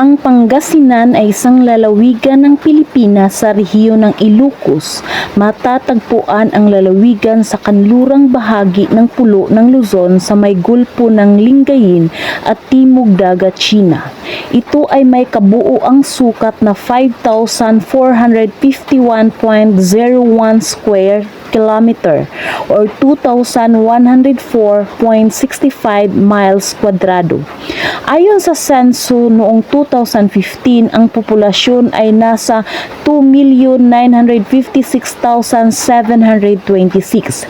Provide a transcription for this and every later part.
Ang Pangasinan ay isang lalawigan ng Pilipinas sa rehiyon ng Ilocos. Matatagpuan ang lalawigan sa kanlurang bahagi ng pulo ng Luzon sa may gulpo ng Lingayen at Timog Dagat China. Ito ay may kabuoang sukat na 5,451.01 square kilometer or 2,104.65 miles kwadrado. Ayon sa senso noong 2015, ang populasyon ay nasa 2,956,726.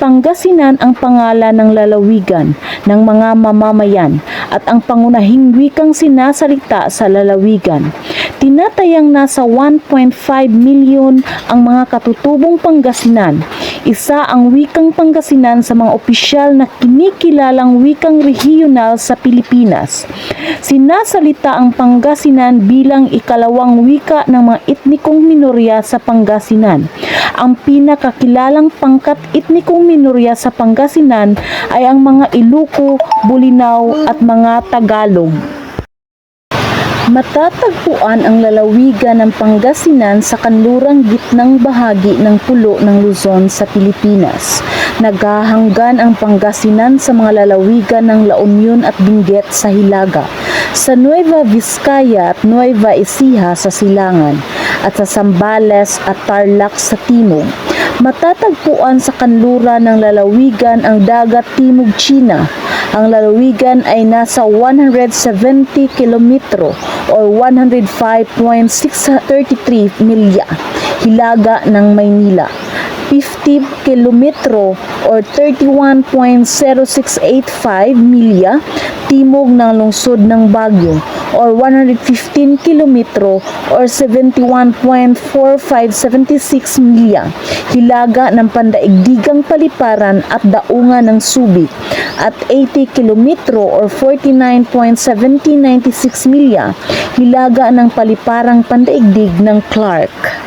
Pangasinan ang pangalan ng lalawigan ng mga mamamayan at ang pangunahing wikang sinasalita sa lalawigan. Tinatayang nasa 1.5 milyon ang mga katutubong Pangasinan. Isa ang wikang Pangasinan sa mga opisyal na kinikilalang wikang regional sa Pilipinas. Sinasalita ang Pangasinan bilang ikalawang wika ng mga etnikong minorya sa Pangasinan. Ang pinakakilalang pangkat etnikong minorya sa Pangasinan ay ang mga Iluko, Bulinaw at mga Tagalog. Matatagpuan ang lalawigan ng Pangasinan sa kanlurang gitnang bahagi ng pulo ng Luzon sa Pilipinas. Naghahanggan ang Pangasinan sa mga lalawigan ng La Union at Benguet sa Hilaga, sa Nueva Vizcaya at Nueva Ecija sa Silangan, at sa Zambales at Tarlac sa Timog. Matatagpuan sa kanlura ng lalawigan ang dagat Timog China. Ang lalawigan ay nasa 170 kilometro or 105.633 milya hilaga ng Maynila. 50 kilometro or 31.0685 milya timog ng lungsod ng Baguio or 115 kilometro or 71.4576 milya hilaga ng pandaigdigang paliparan at daungan ng Subic at 80 kilometro or 49.1796 milya hilaga ng paliparang pandaigdig ng Clark.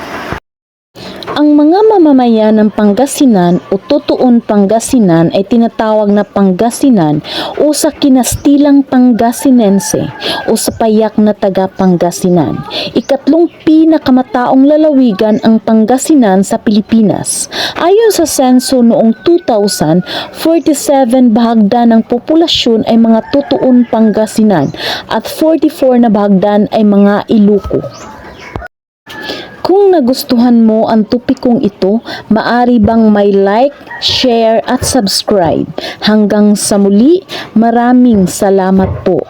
Ang mga mamamayan ng Pangasinan o Tutuon Pangasinan ay tinatawag na Pangasinan o sa kinastilang Pangasinense o sa payak na taga Pangasinan. Ikatlong pinakamataong lalawigan ang Pangasinan sa Pilipinas. Ayon sa senso noong 2000, 47 bahagdan ng populasyon ay mga Tutuon Pangasinan at 44 na bahagdan ay mga Iluko. Kung nagustuhan mo ang topikong ito, maari bang may like, share at subscribe. Hanggang sa muli, maraming salamat po.